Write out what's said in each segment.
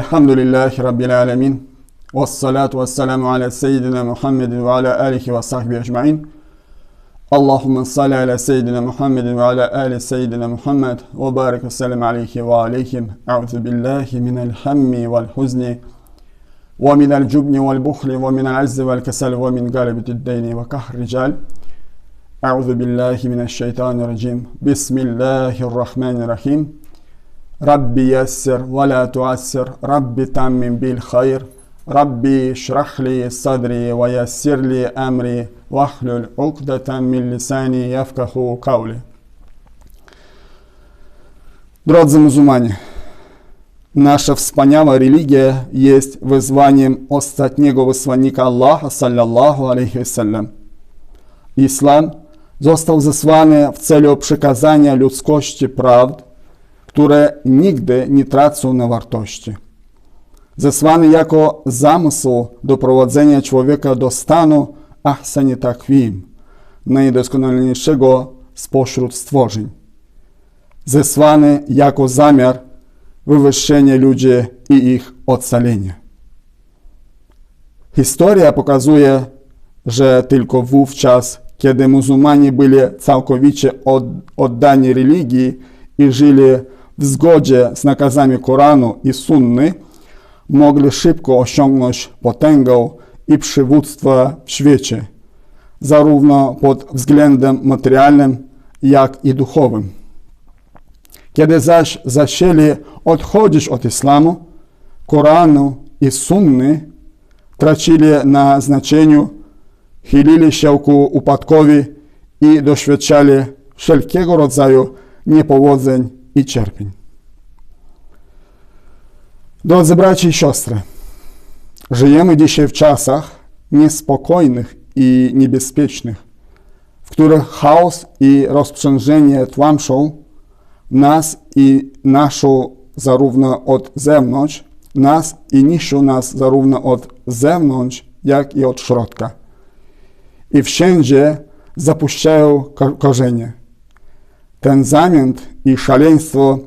الحمد لله رب العالمين والصلاة والسلام على سيدنا محمد وعلى آله وصحبه أجمعين. اللهم صل على سيدنا محمد وعلى آل سيدنا محمد وبارك وسلم عليه وعليهم. أعوذ بالله من الهم والحزن ومن الجبن والبخل ومن العز والكسل ومن غلبة الدين وقهر الرجال. أعوذ بالله من الشيطان الرجيم. بسم الله الرحمن الرحيم. ربي يسر ولا تعسر ربي تمم بالخير ربي اشرح لي صدري ويسر لي أمري واحلل عقدة من لساني يفقه قولي Drodzy muzułmanie, nasza wspaniała religia jest wezwaniem ostatniego wysłannika Allaha sallallahu alaihi wasallam. Islam został zesłany w celu przekazania ludzkości prawd, które nigdy nie tracą na wartości. Zesłany jako zamysł doprowadzenia człowieka do stanu ahsani takwim, najdoskonalniejszego spośród stworzeń. Zesłany jako zamiar wywyższenia ludzi i ich ocalenia. Historia pokazuje, że tylko wówczas, kiedy muzułmanie byli całkowicie oddani religii i żyli w zgodzie z nakazami Koranu i Sunny, mogli szybko osiągnąć potęgę i przywództwo w świecie, zarówno pod względem materialnym, jak i duchowym. Kiedy zaś zaczęli odchodzić od islamu, Koranu i Sunny tracili na znaczeniu, chylili się ku upadkowi i doświadczali wszelkiego rodzaju niepowodzeń i cierpień. Drodzy bracia i siostry, żyjemy dzisiaj w czasach niespokojnych i niebezpiecznych, w których chaos i rozprzężenie tłamszą nas i naszą zarówno od zewnątrz, nas i niszczą nas zarówno od zewnątrz, jak i od środka. I wszędzie zapuszczają korzenie. Szaleństwo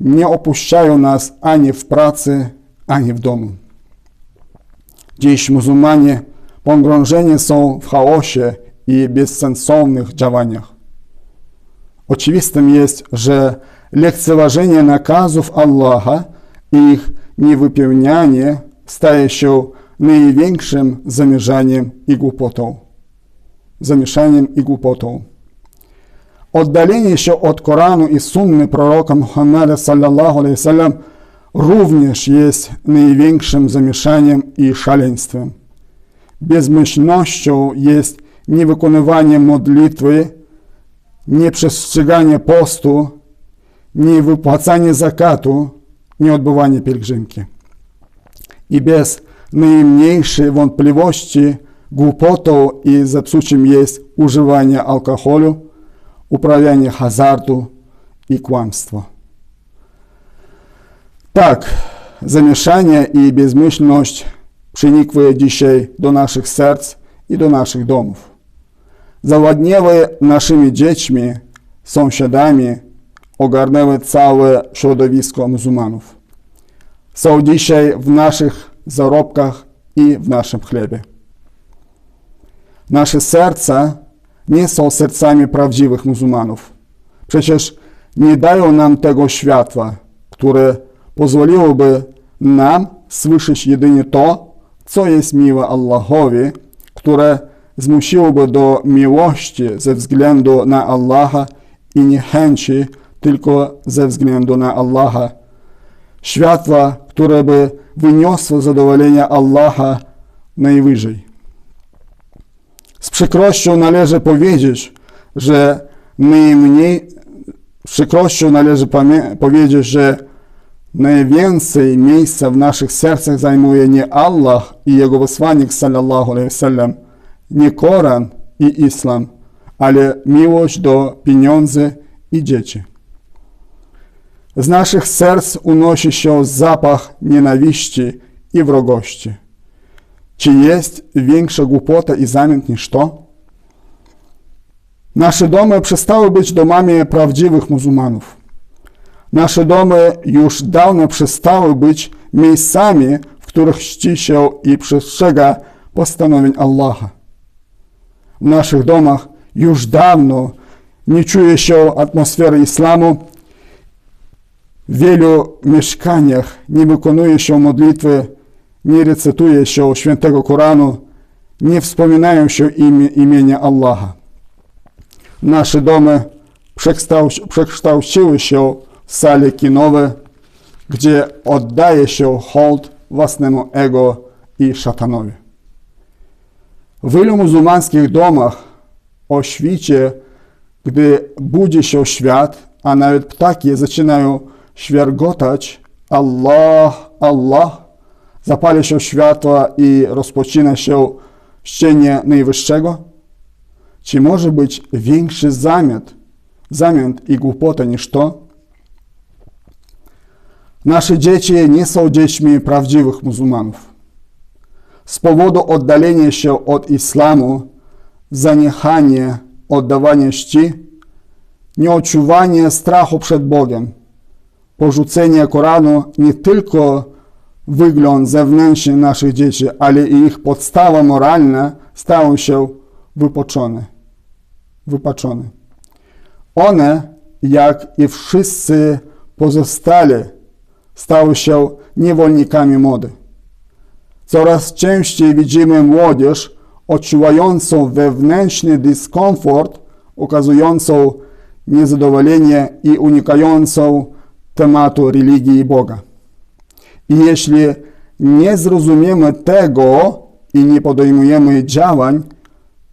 nie opuszczają nas ani w pracy, ani w domu. Dziś muzułmanie pogrążeni są w chaosie i bezsensownych działaniach. Oczywistym jest, że lekceważenie nakazów Allaha i ich niewypełnianie staje się największym zamieszaniem i głupotą. Zamieszaniem i głupotą. Oddalenie się od Koranu i Sunny proroka Muhammada sallallahu alaihi wasallam również jest największym zamieszaniem i szaleństwem. Bezmyślnością jest niewykonywanie modlitwy, nieprzestrzeganie postu, niewypłacanie zakatu, nieodbywanie pielgrzymki. I bez najmniejszej wątpliwości głupotą i zepsuciem jest używanie alkoholu, uprawianie hazardu i kłamstwo. Tak, zamieszanie i bezmyślność przenikły dzisiaj do naszych serc i do naszych domów. Zawładniały naszymi dziećmi, sąsiadami, ogarnęły całe środowisko muzułmanów. Są dzisiaj w naszych zarobkach i w naszym chlebie. Nasze serca nie są sercami prawdziwych muzułmanów. Przecież nie dają nam tego światła, które pozwoliłoby nam słyszeć jedynie to, co jest miłe Allahowi, które zmusiłoby do miłości ze względu na Allaha i niechęci tylko ze względu na Allaha. Światła, które by wyniosło zadowolenia Allaha najwyżej. Z przykrością należy powiedzieć, że najmniej, z przykrością należy powiedzieć, że najwięcej miejsca w naszych sercach zajmuje nie Allah i Jego wysłannik sallallahu alaihi wasallam, nie Koran i Islam, ale miłość do pieniędzy i dzieci. Z naszych serc unosi się zapach nienawiści i wrogości. Czy jest większa głupota i zamęt niż to? Nasze domy przestały być domami prawdziwych muzułmanów. Nasze domy już dawno przestały być miejscami, w których czci się i przestrzega postanowień Allaha. W naszych domach już dawno nie czuje się atmosfery islamu. W wielu mieszkaniach nie wykonuje się modlitwy, nie recytuje się świętego Koranu, nie wspominają się imię, imienia Allaha. Nasze domy przekształci- przekształciły się w sale kinowe, gdzie oddaje się hołd własnemu ego i szatanowi. W wielu muzułmańskich domach o świcie, gdy budzi się świat, a nawet ptaki zaczynają świergotać Allah, Allah, zapala się światła i rozpoczyna się czczenie Najwyższego? Czy może być większy zamiot, zamiot i głupota niż to? Nasze dzieci nie są dziećmi prawdziwych muzułmanów. Z powodu oddalenia się od islamu, zaniechanie oddawania czci, nieodczuwanie strachu przed Bogiem, porzucenie Koranu nie tylko wygląd zewnętrzny naszych dzieci, ale i ich podstawa moralna stają się wypoczone, wypaczone. One, jak i wszyscy pozostali, stały się niewolnikami mody. Coraz częściej widzimy młodzież odczuwającą wewnętrzny dyskomfort, okazującą niezadowolenie i unikającą tematu religii i Boga. I jeśli nie zrozumiemy tego i nie podejmujemy działań,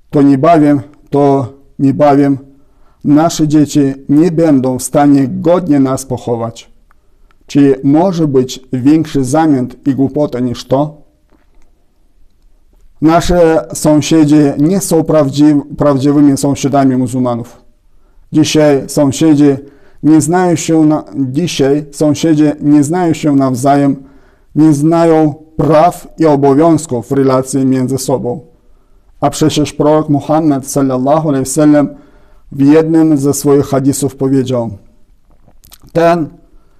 to niebawem, to niebawem nasze dzieci nie będą w stanie godnie nas pochować. Czy może być większy zamiot i głupota niż to? Nasze sąsiedzi nie są prawdziw, prawdziwymi sąsiadami muzułmanów. Dzisiaj sąsiedzi nie znają się na, dzisiaj sąsiedzi nie znają się nawzajem, nie znają praw i obowiązków w relacji między sobą. A przecież prorok Muhammad sallallahu alaihi wasallam w jednym ze swoich hadisów powiedział: Ten,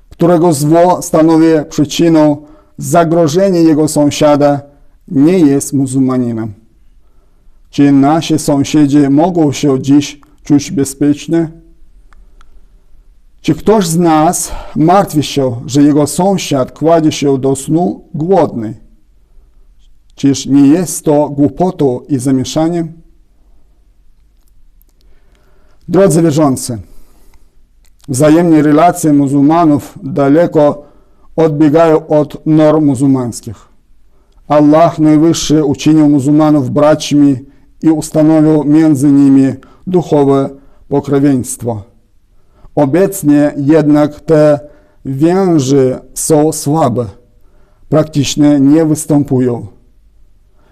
którego zło stanowi przyczyną zagrożenia jego sąsiada, nie jest muzułmaninem. Czy nasi sąsiedzi mogą się dziś czuć bezpiecznie? Czy ktoś z nas martwi się, że jego sąsiad kładzie się do snu głodny? Czyż nie jest to głupotą i zamieszaniem? Drodzy wierzący, wzajemnie relacje muzułmanów daleko odbiegają od norm muzułmańskich. Allah Najwyższy uczynił muzułmanów braćmi i ustanowił między nimi duchowe pokrewieństwo. Obecnie jednak te więzy są słabe, praktycznie nie występują.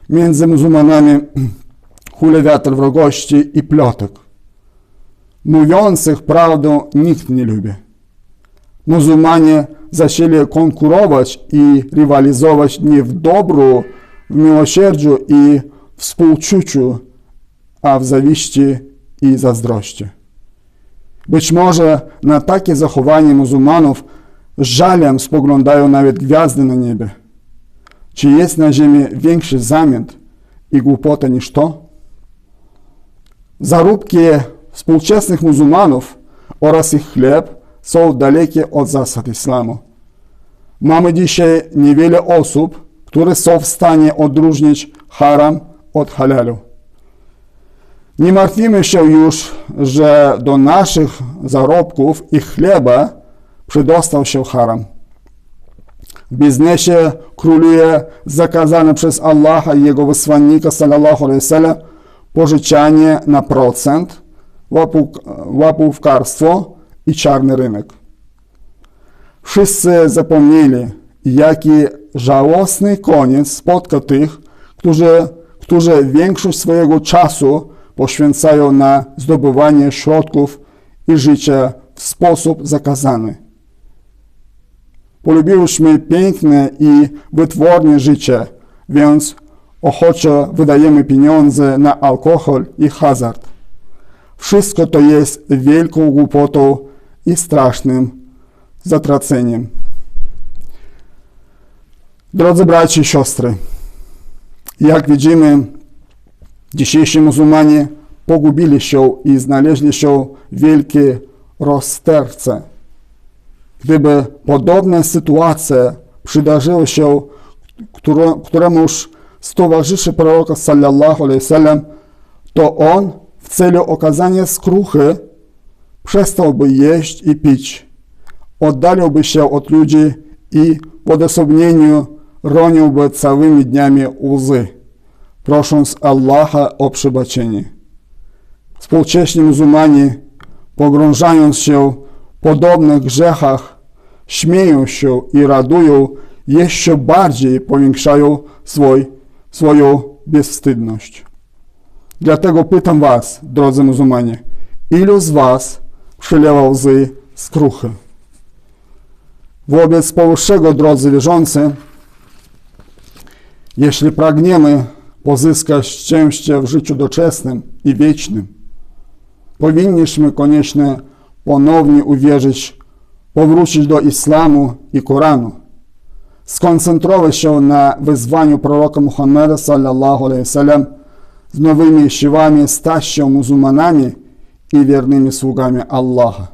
Między muzułmanami hule wiatr wrogości i plotek. Mówiących prawdę nikt nie lubi. Muzułmanie zaczęli konkurować i rywalizować nie w dobru, w miłosierdziu i współczuciu, a w zawiści i zazdrości. Być może na takie zachowanie muzułmanów z żalem spoglądają nawet gwiazdy na niebie. Czy jest na ziemi większy zamiot i głupota niż to? Zarobki współczesnych muzułmanów oraz ich chleb są dalekie od zasad islamu. Mamy dzisiaj niewiele osób, które są w stanie odróżnić haram od halalu. Nie martwimy się już, że do naszych zarobków i chleba przydostał się haram. W biznesie króluje zakazane przez Allaha i Jego wysłannika sallallahu alaihi wasallam pożyczanie na procent, łapówkarstwo i czarny rynek. Wszyscy zapomnieli, jaki żałosny koniec spotka tych, którzy, którzy większość swojego czasu poświęcają na zdobywanie środków i życie w sposób zakazany. Polubiłyśmy piękne i wytworne życie, więc ochoczo wydajemy pieniądze na alkohol i hazard. Wszystko to jest wielką głupotą i strasznym zatraceniem. Drodzy bracia i siostry, jak widzimy, dzisiejsi muzułmanie pogubili się i znaleźli się w wielkiej rozterce. Gdyby podobne sytuacje przydarzyły się któremuś z towarzyszy proroka sallallahu alaihi wasallam, to on w celu okazania skruchy przestałby jeść i pić, oddaliłby się od ludzi i w odosobnieniu roniłby całymi dniami łzy, prosząc Allaha o przebaczenie. Współcześni muzułmanie, pogrążając się w podobnych grzechach, śmieją się i radują, jeszcze bardziej powiększają swój, swoją bezwstydność. Dlatego pytam Was, drodzy muzułmanie, ilu z Was przelewa łzy skruchy? Wobec powyższego, drodzy wierzący, jeśli pragniemy pozyskać szczęście w życiu doczesnym i wiecznym, powinniśmy koniecznie ponownie uwierzyć, powrócić do islamu i Koranu, skoncentrować się na wyzwaniu proroka Muhammada sallallahu alaihi wasallam z nowymi siłami stać się muzułmanami i wiernymi sługami Allaha.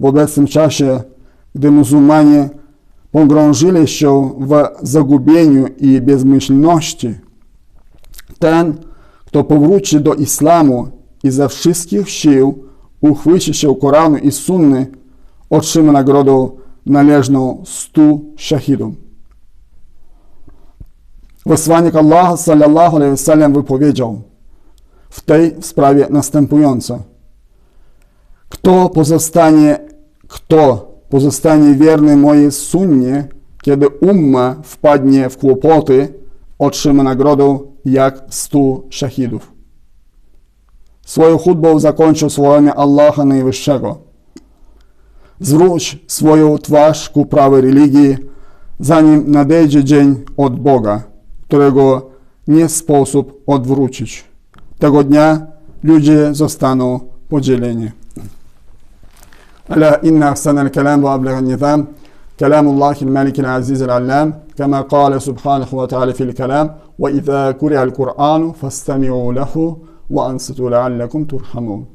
W obecnym czasie, gdy muzułmanie zagubieniu i bezmyślności, ten, kto powróci do islamu i ze wszystkich sił uchwyci się Koranu i Sunny, otrzyma nagrodę należną stu szahidom. Wysłannik Allah sallallahu alaihi wasallam wypowiedział w tej sprawie następująco. Kto pozostanie, kto pozostanie wierny mojej sunnie, kiedy umma wpadnie w kłopoty, otrzyma nagrodę jak stu szahidów. Swoją chudbą zakończył słowami Allaha Najwyższego. Zwróć swoją twarz ku prawej religii, zanim nadejdzie dzień od Boga, którego nie sposób odwrócić. Tego dnia ludzie zostaną podzieleni. ألا إن أحسن الكلام وأبلغ النظام كلام الله الملك العزيز العلام كما قال سبحانه وتعالى في الكلام وإذا قرئ القرآن فاستمعوا له وأنصتوا لعلكم ترحمون.